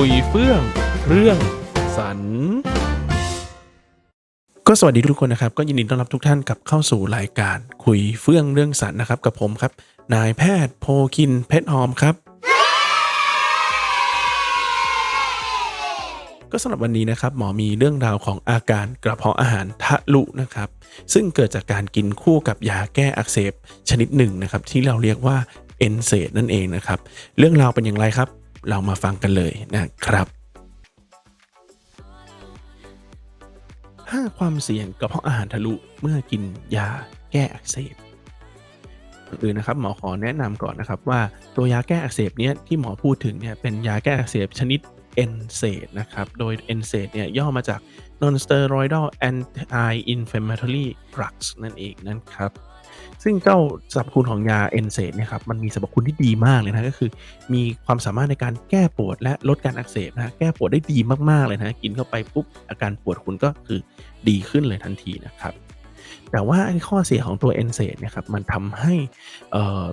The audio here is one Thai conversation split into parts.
คุยเฟื่อง เรื่องสัน ก็สวัสดีทุกคนนะครับ ก็ยินดีต้อนรับทุกท่านกลับเข้าสู่รายการคุยเฟื่องเรื่องสันนะครับ กับผมครับ นายแพทย์โพคินเพชรหอมครับ ก็สำหรับวันนี้นะครับ หมอมีเรื่องราวของอาการกระเพาะอาหารทะลุนะครับ ซึ่งเกิดจากการกินคู่กับยาแก้อักเสบชนิดหนึ่งนะครับ ที่เราเรียกว่าเอนเซดนั่นเองนะครับ เรื่องราวเป็นอย่างไรครับ เรามาฟังกันเลยนะครับ5ความเสี่ยงกระเพาะอาหารทะลุเมื่อกินยาแก้อักเสบก่อนอื่นนะครับหมอขอแนะนำก่อนนะครับว่าตัวยาแก้อักเสบเนี้ยที่หมอพูดถึงเนี่ยเป็นยาแก้อักเสบชนิด NSAID นะครับโดย NSAID เนี่ยย่อมาจาก non-steroidal anti-inflammatory drugs นั่นเองนะครับ ซึ่งเจ้าสรรพคุณของยา NSAID เนี่ยครับมันมีสรรพคุณที่ดีมากเลยนะก็คือ มีความสามารถในการแก้ปวดและลดการอักเสบนะแก้ปวดได้ดีมากๆเลยนะกินเข้าไปปุ๊บอาการปวดคุณก็คือดีขึ้นเลยทันทีนะครับแต่ว่าข้อเสียของตัว NSAID เนี่ยครับมันทำให้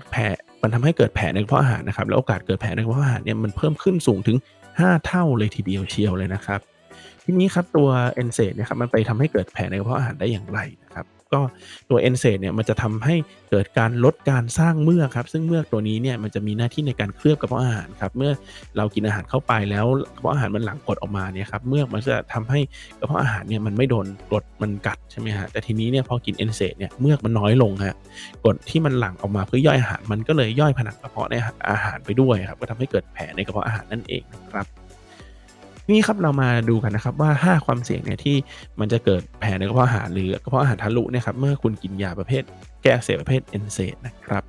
แผลมันทำให้เกิดแผลในกระเพาะอาหารนะครับแล้วโอกาสเกิดแผลในกระเพาะอาหารเนี่ยมันเพิ่มขึ้นสูงถึง 5 เท่าเลยทีเดียวเชียวเลยนะครับทีนี้ครับตัว NSAID เนี่ยครับมันไปทำให้เกิดแผลในกระเพาะอาหารได้อย่างไรนะครับ ก็ตัว NSAID เนี่ยมันจะทำให้เกิดการลดการสร้างเมือกครับ ซึ่งเมือกตัวนี้เนี่ยมันจะมีหน้าที่ในการเคลือบกระเพาะอาหารครับ เมื่อเรากินอาหารเข้าไปแล้วกระเพาะอาหารมันหลั่งกรดออกมาเนี่ยครับเมือกมันจะทำให้กระเพาะอาหารเนี่ยมันไม่โดนกรดมันกัดใช่ไหมฮะแต่ทีนี้เนี่ยพอกิน NSAID เนี่ยเมือกมันน้อยลงฮะกรดที่มันหลั่งออกมาเพื่อย่อยอาหารมันก็เลยย่อยผนังกระเพาะในอาหารไปด้วยครับก็ทำให้เกิดแผลในกระเพาะอาหารนั่นเองนะครับ นี่ครับเรามาดูกันนะครับว่า 5 ความเสี่ยงเนี่ยที่มันจะเกิดแผลในกระเพาะอาหารหรือกระเพาะอาหารทะลุเนี่ยครับเมื่อคุณกินยาประเภทแก้อักเสบประเภท NSAID นะครับ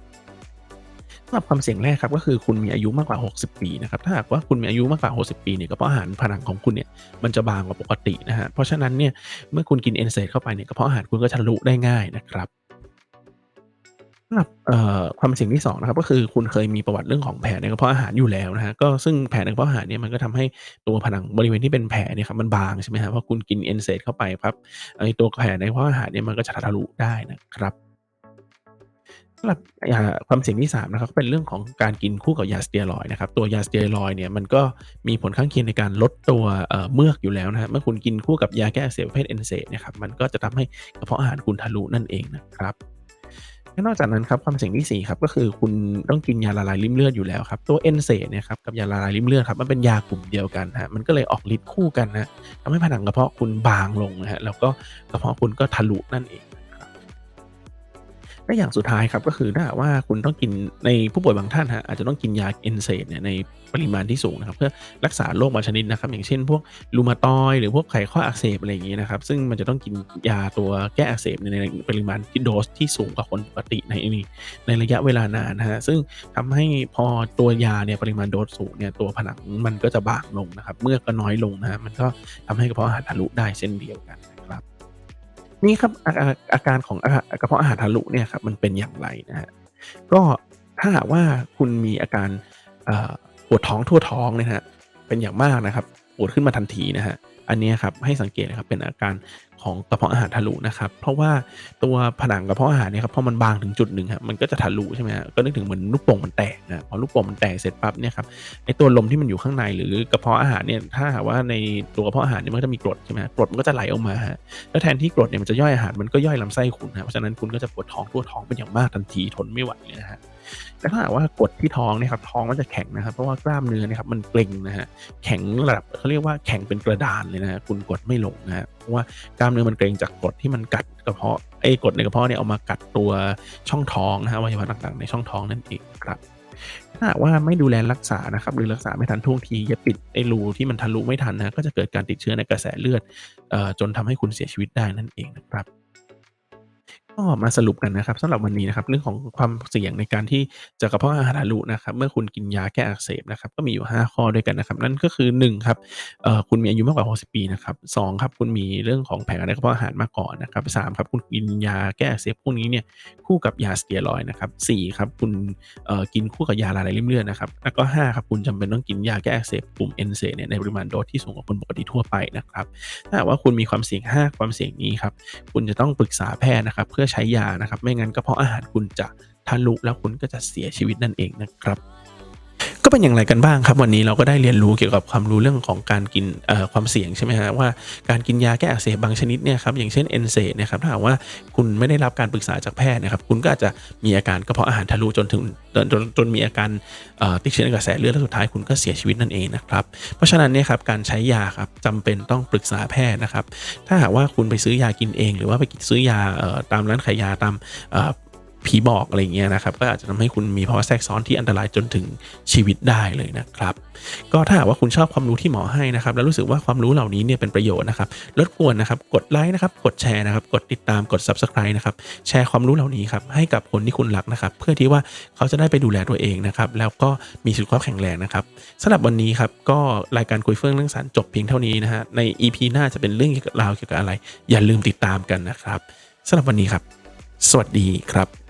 สำหรับความเสี่ยงแรกครับก็คือคุณมีอายุมากกว่า 60 ปีนะครับถ้าหากว่าคุณมีอายุมากกว่า 60 ปีเนี่ยกระเพาะอาหารผนังของคุณเนี่ยมันจะบางกว่าปกตินะฮะเพราะฉะนั้นเนี่ยเมื่อคุณกิน NSAID เข้าไปเนี่ยกระเพาะอาหารคุณก็ทะลุได้ง่ายนะครับ ความเสี่ยงที่2นะครับก็คือคุณเคยมีประวัติเรื่องของแผลในกระเพาะอาหารอยู่แล้วนะฮะก็ซึ่งแผลในกระเพาะอาหารเนี่ยมันก็ทำให้ตัวผนังบริเวณที่เป็นแผลเนี่ยครับมันบางใช่ไหมครับเพราะคุณกิน NSAID เข้าไปครับไอตัวแผลในกระเพาะอาหารเนี่ยมันก็จะทะลุได้นะครับสำหรับยาความเสี่ยงที่3นะครับเป็นเรื่องของการกินคู่กับยาสเตียรอยนะครับตัวยาสเตียรอยเนี่ยมันก็มีผลข้างเคียงในการลดตัวเมือกอยู่แล้วนะครับเมื่อคุณกินคู่กับยาแก้อักเสบประเภท NSAID เนี่ยครับมันก็จะทำให้กระเพาะอาหารคุณทะลุนั่นเองนะครับ นอกจากนั้นครับความเสี่ยงที่4ครับก็คือคุณต้องกินยาละลายริ่มเลือดอยู่แล้วครับตัวเอนเซเนี่ยครับกับยาละลายริ่มเลือดครับมันเป็นยากลุ่มเดียวกันฮะมันก็เลยออกฤทธิ์คู่กันนะทำให้ผนังกระเพาะคุณบางลงนะฮะแล้วก็กระเพาะคุณก็ทะลุนั่นเอง และอย่างสุดท้ายครับก็คือถ้าว่าคุณต้องกินในผู้ป่วยบางท่านฮะอาจจะต้องกินยา NSAID เนี่ยในปริมาณที่สูงนะครับเพื่อรักษาโรคบางชนิดนะครับ อย่างเช่น พวกรูมาตอยหรือพวกไขข้ออักเสบอะไรอย่างงี้นะครับ ซึ่งมันจะต้องกินยาตัวแก้อักเสบในในปริมาณที่โดสที่สูงกว่าคนปกติในนี่ในระยะเวลานานะฮะซึ่งทำให้พอตัวยาเนี่ยปริมาณโดสสูงเนี่ยตัวผนังมันก็จะบางลงนะครับเมื่อก็น้อยลงนะมันก็ทำให้กระเพาะอาหารทะลุได้เช่นเดียวกัน นี่ครับอาอาการของกระเพาะอาหารทะลุเนี่ยครับมันเป็นอย่างไรนะฮะก็ถ้าหากว่าคุณมีอาการปวดท้องทั่วท้องเนี่ยนะฮะเป็นอย่างมากนะครับปวดขึ้นมาทันทีนะฮะ อันนี้ครับให้สังเกตนะครับเป็นอาการของกระเพาะอาหารทะลุนะครับ เพราะว่าตัวผนังกระเพาะอาหารเนี่ยครับพอมันบางถึงจุดหนึ่งครับมันก็จะทะลุใช่ไหมฮะก็นึกถึงเหมือนลูกโป่งมันแตกนะพอลูกโป่งมันแตกเสร็จปั๊บเนี่ยครับไอตัวลมที่มันอยู่ข้างในหรือกระเพาะอาหารเนี่ยถ้าหากว่าในตัวกระเพาะอาหารเนี่ยมันก็จะมีกรดใช่ไหมกรดมันก็จะไหลออกมาฮะแล้วแทนที่กรดเนี่ยมันจะย่อยอาหารมันก็ย่อยลำไส้คุณนะเพราะฉะนั้นคุณก็จะปวดท้องทั่วท้องเป็นอย่างมากทันทีทนไม่ไหวเลยนะฮะ แต่ถ้าหากว่ากดที่ท้องนี่ยครับท้องมันจะแข็งนะครับ เพราะว่ากล้ามเนื้อนี่ครับมันเกร็งนะฮะแข็งระดับเขาเรียกว่าแข็งเป็นกระดานเลยนะฮะคุณกดไม่ลงนะฮะเพราะว่ากล้ามเนื้อมันเกร็งจากกดที่มันกัดกระเพาะไอ้กดในกระเพาะเนี่ยเอามากัดตัวช่องท้องนะฮะวัยวะต่างๆในช่องท้องนั่นเองครับถ้าหากว่าไม่ดูแลรักษานะครับหรือรักษาไม่ทันท่วงทีอย่าปิดไอ้รูที่มันทะลุไม่ทันนะก็จะเกิดการติดเชื้อในกระแสเลือดออจนทำให้คุณเสียชีวิตได้นั่นเองนะครับ ก็มาสรุปกันนะครับสำหรับวันนี้นะครับเรื่องของความเสี่ยงในการที่จะกระเพาะอาหารทะลุนะครับเมื่อคุณกินยาแก้อักเสบนะครับก็มีอยู่ 5 ข้อด้วยกันนะครับนั่นก็คือ1ครับเอ่อคุณมีอายุมากกว่า 60 ปีนะครับ2ครับคุณมีเรื่องของแผลในกระเพาะอาหารมาก่อนนะครับ3ครับคุณกินยาแก้อักเสบพวกนี้เนี่ยคู่กับยาสเตียรอยนะครับ4ครับคุณเอ่อกินคู่กับยาละลายริ่มเลือดนะครับแล้วก็5ครับคุณจำเป็นต้องกินยาแก้อักเสบกลุ่ม NSAID เนี่ยในปริมาณโดสที่สูงกว่าคนปกติทั่วไปนะครับถ้าว่าคุณมีความเสี่ยง 5 ความเสี่ยงนี้ครับคุณจะต้องปรึกษาแพทย์นะครับเพื่อใช้ยานะครับ ไม่งั้นกระเพาะอาหารคุณจะทะลุแล้วคุณก็จะเสียชีวิตนั่นเองนะครับ ก็เป็นอย่างไรกันบ้างครับ วันนี้เราก็ได้เรียนรู้เกี่ยวกับความรู้เรื่องของการกินความเสี่ยงใช่ไหมฮะว่าการกินยาแก้อักเสบบางชนิดเนี่ยครับอย่างเช่นเอนเซนี่ยครับถ้าหากว่าคุณไม่ได้รับการปรึกษาจากแพทย์นะครับคุณก็อาจจะมีอาการกระเพาะอาหารทะลุจนถึงจนจนจนมีอาการติดเชื้อในกระแสเลือดและสุดท้ายคุณก็เสียชีวิตนั่นเองนะครับเพราะฉะนั้นเนี่ยครับการใช้ยาครับจำเป็นต้องปรึกษาแพทย์นะครับถ้าหากว่าคุณไปซื้อยากินเอง หรือว่าไปซื้อยาออตามร้านขายยาตาม ผีบอกอะไรอย่างเงี้ยนะครับ ก็อาจจะทำให้คุณมีภาวะแทรกซ้อนที่อันตรายจนถึงชีวิตได้เลยนะครับ ก็ถ้าหากว่าคุณชอบความรู้ที่หมอให้นะครับ แล้วรู้สึกว่าความรู้เหล่านี้เนี่ยเป็นประโยชน์นะครับรบกวนนะครับ กดไลค์นะครับ กดแชร์นะครับ กดติดตาม กด subscribe นะครับ แชร์ความรู้เหล่านี้ครับให้กับคนที่คุณรักนะครับ เพื่อที่ว่าเขาจะได้ไปดูแลตัวเองนะครับ แล้วก็มีสุขภาพแข็งแรงนะครับสำหรับวันนี้ครับ ก็รายการคุยเฟื่องเรื่องสารจบเพียงเท่านี้นะฮะ ใน EP หน้าจะเป็นเรื่องเกี่ยวกับราวเกี่ยวกับอะไร อย่าลืมติดตามกันนะครับสำหรับวันนี้ครับ สวัสดีครับ